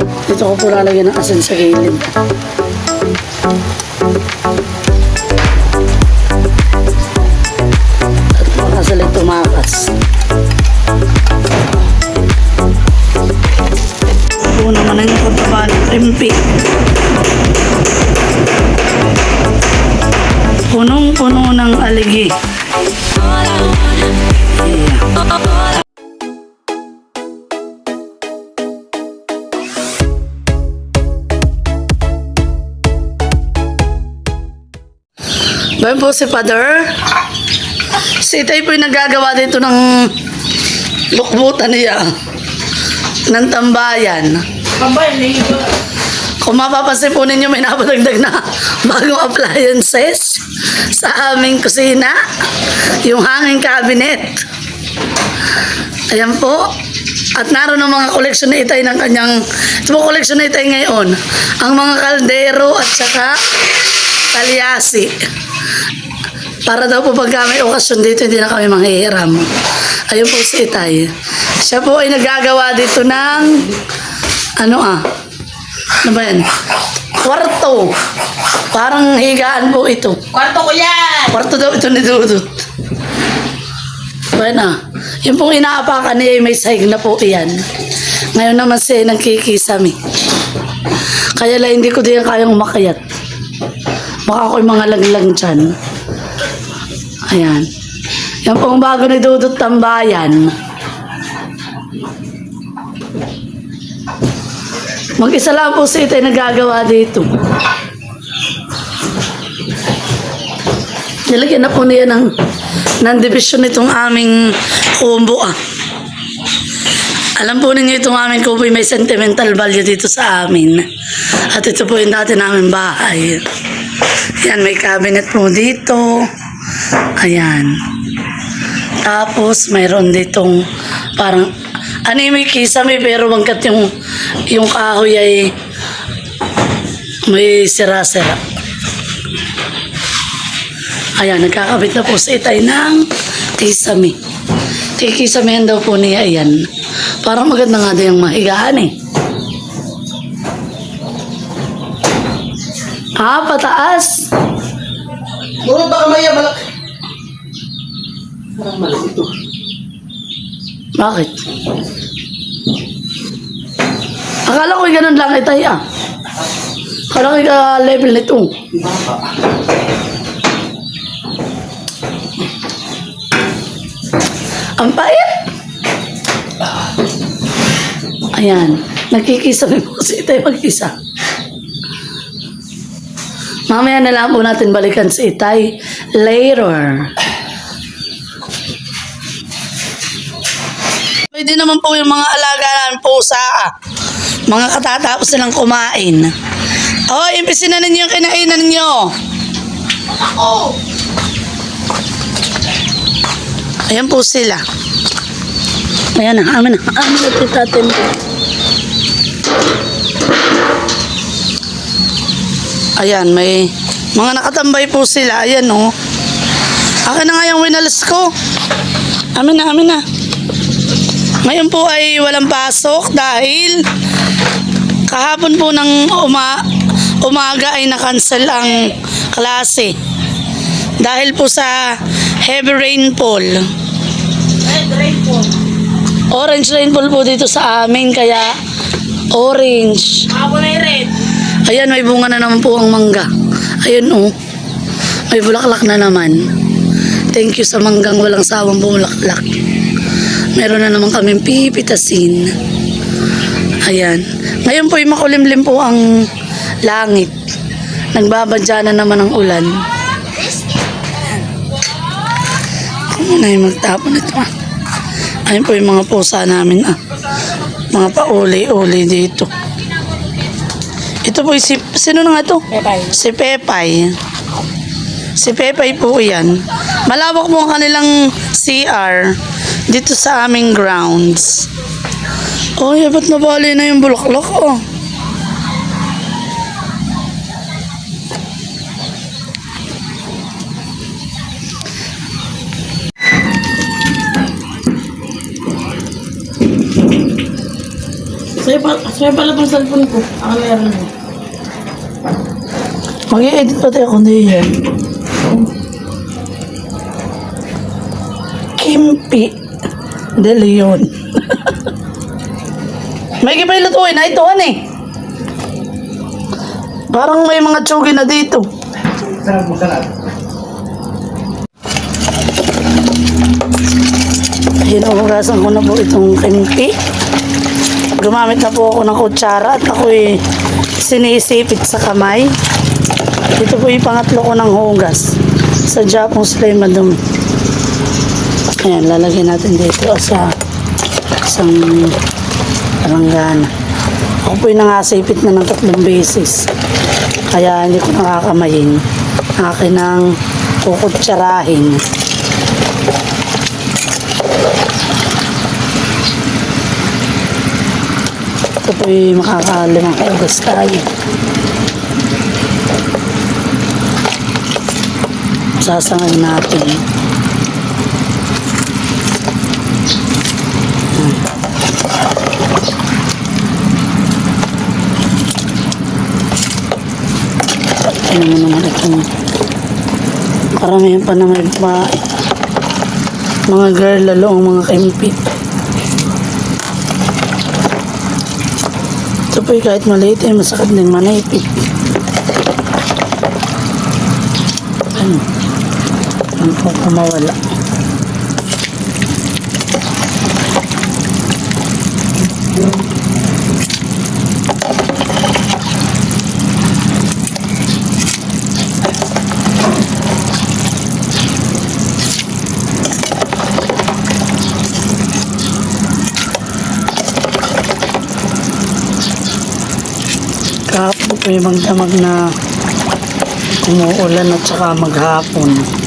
Dito ko po lalagyan ng asin sa gilid. At baka sila tumakas. Po naman ang pagkaba ng rimpi. Bayan po si Father. Si Itay po yung nagagawa dito ng lukbutan niya. Ng tambayan. Tambay, hindi ko. Kung mapapansin po ninyo, may napadagdag na bagong appliances sa aming kusina. Yung hanging cabinet. Ayan po. At naroon ang mga koleksyon ni Itay ng kanyang... Ito po koleksyon ni Itay ngayon. Ang mga kaldero at saka talyasi. Para daw po pagka may okasyon dito, hindi na kami manghihiram. Ayun po si Itay. Siya po ay nagagawa dito ng... Ano ah? Ano ba yan? Kwarto. Parang higaan po ito. Kwarto ko yan! Kwarto daw ito ni Dudut. Bueno, yung pong inaapakan niya may sahig na po iyan. Ngayon naman siya nagkikisami. Kaya lang hindi ko din kayang umakyat. Baka ako'y mga laglang dyan. Ayan. Yan pong bago ni Dudut Tambayan. Mag-isa lang po si Itay nagagawa dito. Nilagyan na po niya ng, ng division itong aming combo ah. Alam po ninyo itong aming combo may sentimental value dito sa amin. At ito po yung dati namin bahay. Yan, may cabinet po dito. Ayan. Tapos, mayroon ditong parang, ano yung may kisame pero bangkat yung, yung kahoy ay may sira-sira. Ayan, nagkakabit na po si Itay ng kisame. Kikisamehan daw po niya yan. Parang maganda nga din yung mahigaan eh. Ah, pataas. Buro baka maya malak. Parang mali ito. Bakit? Akala ko ganun lang itay ah. Akala ko ka level nito. Ang pait! Ayan. Nagkikisa po si Itay mag-isa. Mamaya na lang po natin balikan si Itay later. Pwede naman po yung mga alaga namin pusa. ah. Mga katatapos nilang kumain. Oh, impisin na ninyo yung kinainan ninyo. Ako! Ayan po sila. Ayan na, amin na. Amin na titatin. Ayan, may mga nakatambay po sila. Ayan, oh. Akin na nga yung winalas ko. Amin na, amin na. Ngayon po ay walang pasok dahil kahapon po ng uma, umaga ay nakancel ang klase. Dahil po sa heavy rainfall. Red rainfall. Orange rainfall po dito sa amin kaya orange. Ako na red. Ayan, may bunga na naman po ang mangga. Ayun oh. May bulaklak na naman. Thank you sa manggang walang sawang bulaklak. Meron na naman kaming pipitasin. Ayan. Ngayon po yung makulimlim po ang langit. Nagbabadya na naman ang ulan. Ako na yung magtapon ito ah. Ayun po yung mga pusa namin ah. Mga pauli-uli dito. Ito po si sino na nga to? Pepay. Si Pepay. Si Pepay po yan. Malawak po ang kanilang CR dito sa aming grounds. Oh, eh, ba't nabali na yung bulaklak oh? Sa'yo pa, sa'yo pala pang cellphone ko. Ako meron mo. Mag-i-edit pati ako diyan. Kimpi de Leon. may kipay lutuin na ito, ano eh. Parang may mga tsugi na dito. Sarap mo, sarap. Hinuhugasan ko na po itong kimpi. Gumamit na po ako ng kutsara at ako'y sinisipit sa kamay. Ito po yung pangatlo ko ng hugas. Sa Japong sila yung madumi. Ayan, lalagyan natin dito sa isang palanggana. Ako po yung nangasipit na ng tatlong beses. Kaya hindi ko nakakamayin. Akin ang kukutsarahin. Ito po yung makakalimang kaugas tayo. Sasangay natin. Ano mo naman itong karamihan pa na may ba, mga girl lalo ang mga kaimpit. Ito po kahit maliit eh, masakit din manipit. Ano? Ano po kung mawala? Kahapon po yung magdamag na umuulan at saka maghapon.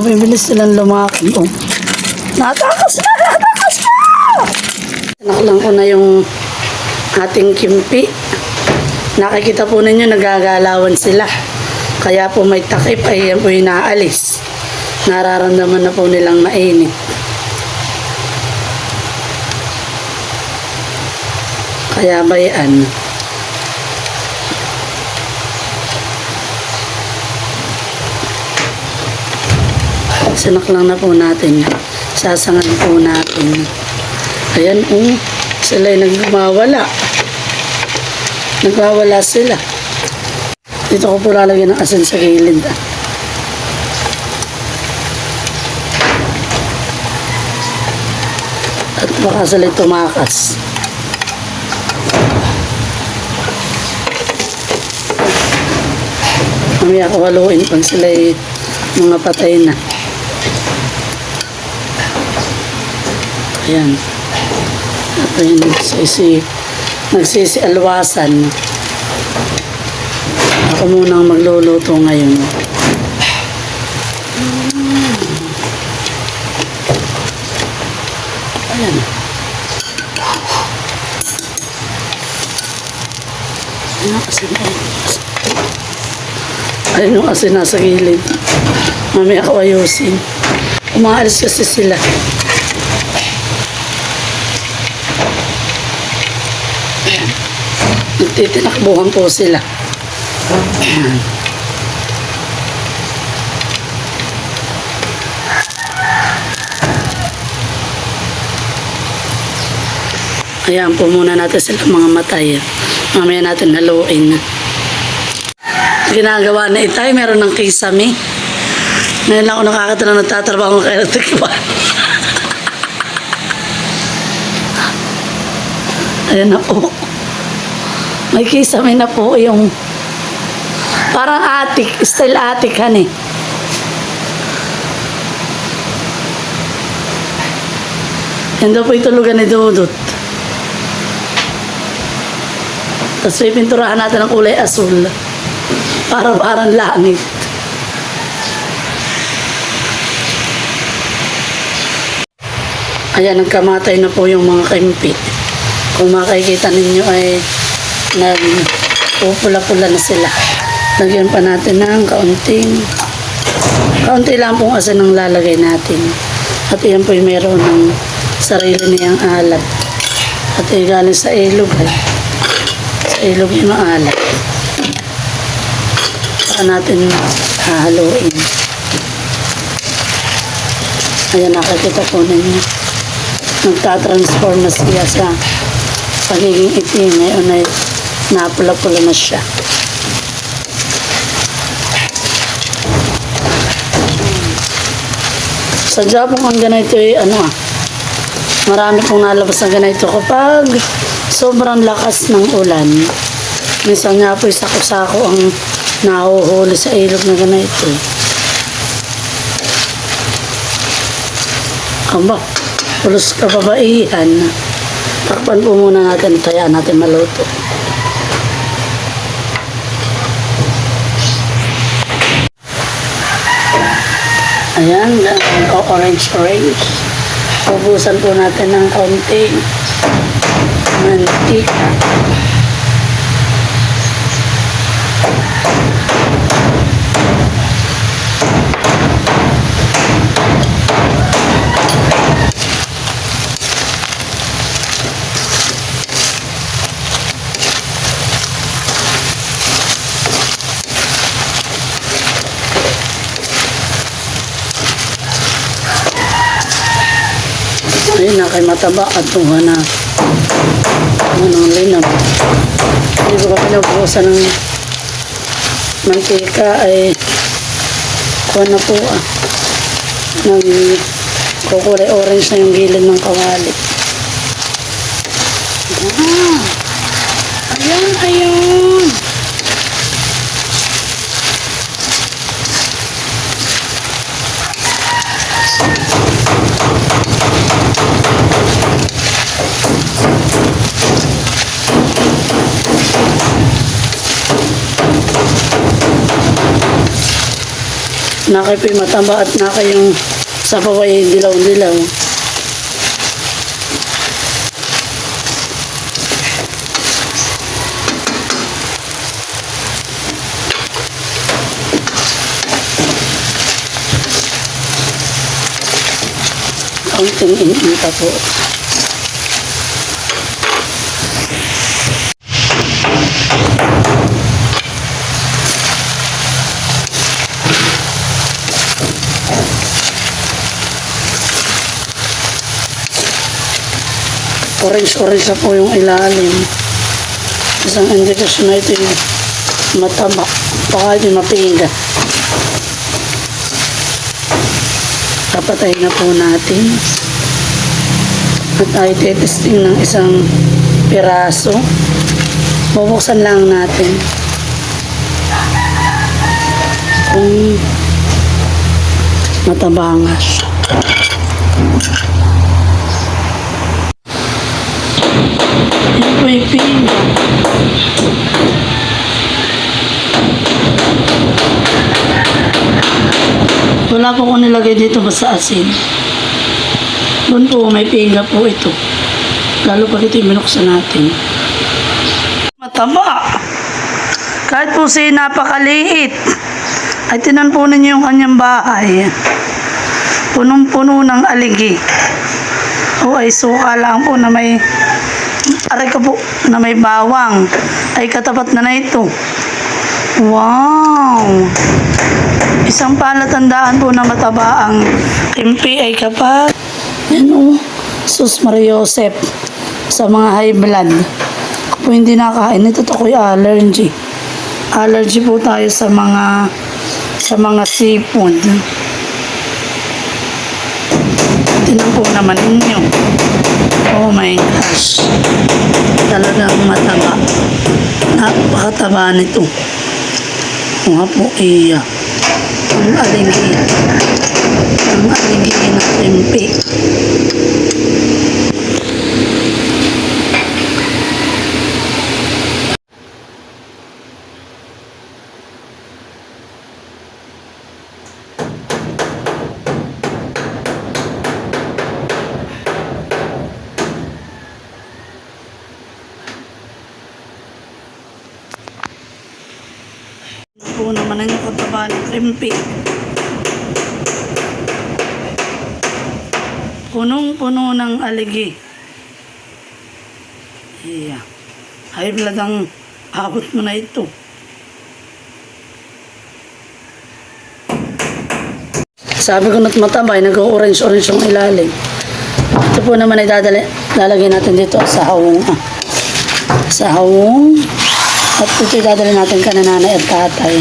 Mabibilis silang lumaki. Oh. Natakas na! Natakas na! Naklang ko na yung ating kimpi. Nakikita po ninyo, nagagalawan sila. Kaya po may takip ay yan po yung naalis. Nararamdaman na po nilang mainit. Kaya bayan. Sinak lang na po natin. Sasangan po natin. Ayan, oh. Sila ay nagmawala. Nagwawala sila. Dito ko po lalagyan ng asin sa gilid. ah. At baka sila tumakas. Mamaya ko haluin pag sila mga patay na. Ayan. At ayun, nagsisi, nagsisialwasan. Ako muna ang magluluto ngayon. Ayan. Ayan. Ayun yung asin nasa gilid. Mamaya ako ayusin. Umaalis kasi sila. Nagtitinakbuhan po sila. Ayan. Po muna natin sila mga matay. Mamaya natin haluin. Ginagawa na itay, meron ng kisame. Ngayon lang ako nakakita na nagtatrabaho ng kaya tikba. Ayan na po. May kisame na po yung parang atik, style atik han eh. Yan daw po yung tulugan ni Dudut. Tapos may pinturahan natin ng kulay asul. Para parang langit. Ayan, nagkamatay na po yung mga kimpi. Kung makikita ninyo ay nagpupula-pula na sila. Lagyan pa natin ng kaunting kaunti lang pong asin ang lalagay natin. At yan po meron ng sarili niyang alat. At ay galing sa ilog ay. Sa ilog yung maalat. Saka natin hahaluin. Ayan, nakikita po ninyo. Nagtatransform na siya sa pagiging itim. Ngayon ay napula-pula na siya. Sadya po ang ganito ay ano ah. Marami pong nalabas na ganito kapag sobrang lakas ng ulan. Minsan nga po sako-sako ang nahuhuli sa ilog na ganito. Aba, pulos kababaihan. Takpan po muna natin, kaya natin maluto. Ayan, o orange orange. Pubusan po natin ng kaunting mantika. Ayun na kay mataba at tunga na ano ng linaw. Hindi ko pa pinabukasan ng mantika ay kuha na po ah. Nag kukulay orange na yung gilid ng kawali. Ah, ayan, ayan. Nakay po'y mataba at nakay yung sa paway dilaw-dilaw. Kaunting ininta po. Orange-orange na po yung ilalim. Isang indikasyon na ito yung mataba. Baka ito mapiga. Kapatay na po natin. At ay testing ng isang piraso. Bubuksan lang natin. Kung mataba nga Yung po yung pinga. Wala po ko nilagay dito basta asin. Doon po may pinga po ito. Lalo pag ito yung minuksan natin. Mataba. Kahit po siya napakaliit. Ay tinan po ninyo yung kanyang bahay. Punong-puno ng aligi. O ay suka lang po na may aray ko po na may bawang ay katapat na na ito. Wow! Isang palatandaan po na mataba ang kimpi ay kapag yan o, sus Maria Josep sa mga high blood. Ako po hindi nakain ito to ko'y allergy. Allergy po tayo sa mga sa mga seafood. Tingnan po naman ninyo. Oh my gosh. Talagang mataba. Napakataba nito. Mga po iya. Ang aligi. Ang aligi ng tempe. po naman ang kataba ng krimpi. Punong-puno ng aligi. Iya. High blood ang abot mo na ito. Sabi ko na't matabay, nag-orange-orange yung ilalim. Ito po naman ay dadali, lalagyan natin dito sa hawong. Ah. Sa hawong. At ito ay dadali natin ka na nanay at tatay.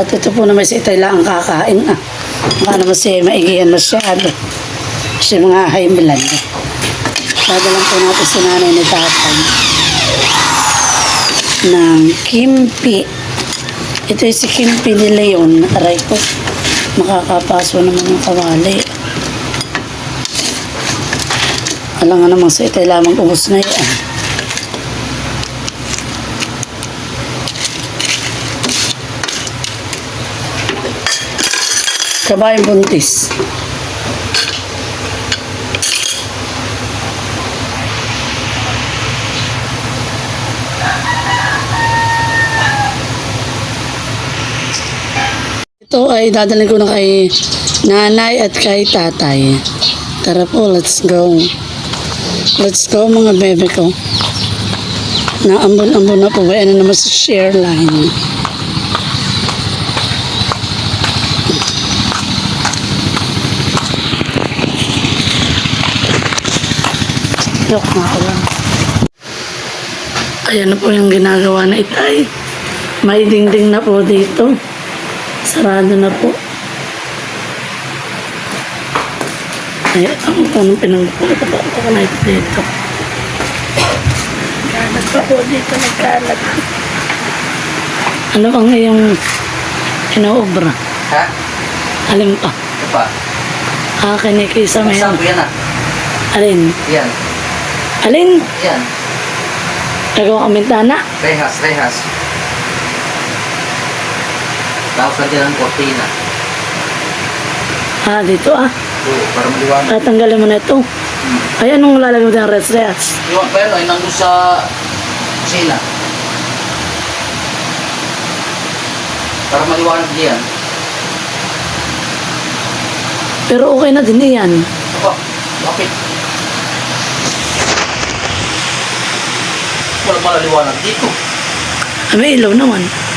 At ito po naman si itay lang ang kakain. Ah. Baka naman siya maigihan masyado. Siya mga high blood. Dadalan po natin si nanay ni tatay. Ng kimpi. Ito ay si Kimpi ni Leon. Aray ko. Makakapaso naman yung kawali. Alam nga namang sa itay lamang ubos na yan. Kabayan buntis. Ito ay dadalhin ko na kay nanay at kay tatay. Tara po, let's go. Let's go mga bebe ko. Naambon-ambon na po ba? Ano naman sa share line. Yok nga ko lang. Ayan na po yung ginagawa na itay. May dingding na po dito. Sarado na po. Ay, ang anong pinagpapagawa ko na ito dito. Kalat pa po dito, nagkalat. Ano ang iyong inaobra? Ha? Alin pa? Ito pa. Akin ni Kisa may Saan ko yan ah? Alin? Yan. Alin? Yan. Nagawa kang bintana? Rehas, rehas. Tapos lagyan ng kortina. Ah, dito ah. Oo, para maliwanag. Tatanggalin mo na ito. Ay, anong lalagyan mo ng res res? Iwan pa yun, ay nandun sa sila. Para maliwanag diyan. Pero okay na din iyan. Aba, bakit? Wala pala liwanag dito. May ilaw naman.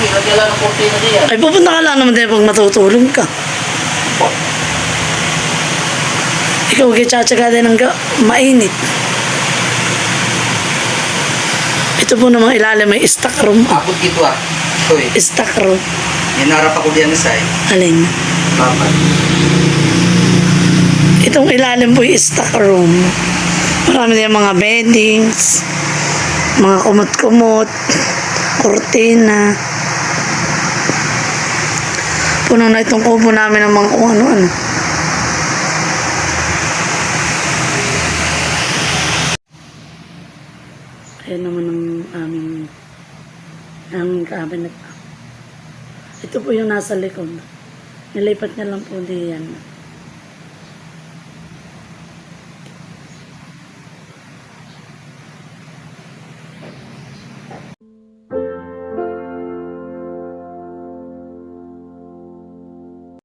Lagyan lang ng kortina diyan. Ay, pupunta ka lang naman din pag matutulog ka. Aba, Ikaw, kitsatsaga din ng mainit. Ito po namang ilalim may stock room. abot dito ah. Ito eh. Stock room. Hinarap ako diyan sa eh. Alin? Bakit? Itong ilalim po yung stock room. Marami din mga beddings, mga kumot-kumot, kurtina. Puno na itong kubo namin ng mga kung ano-ano. Ayan naman ang aming aming cabinet. Ito po yung nasa likod. Nilipat niya lang po diyan.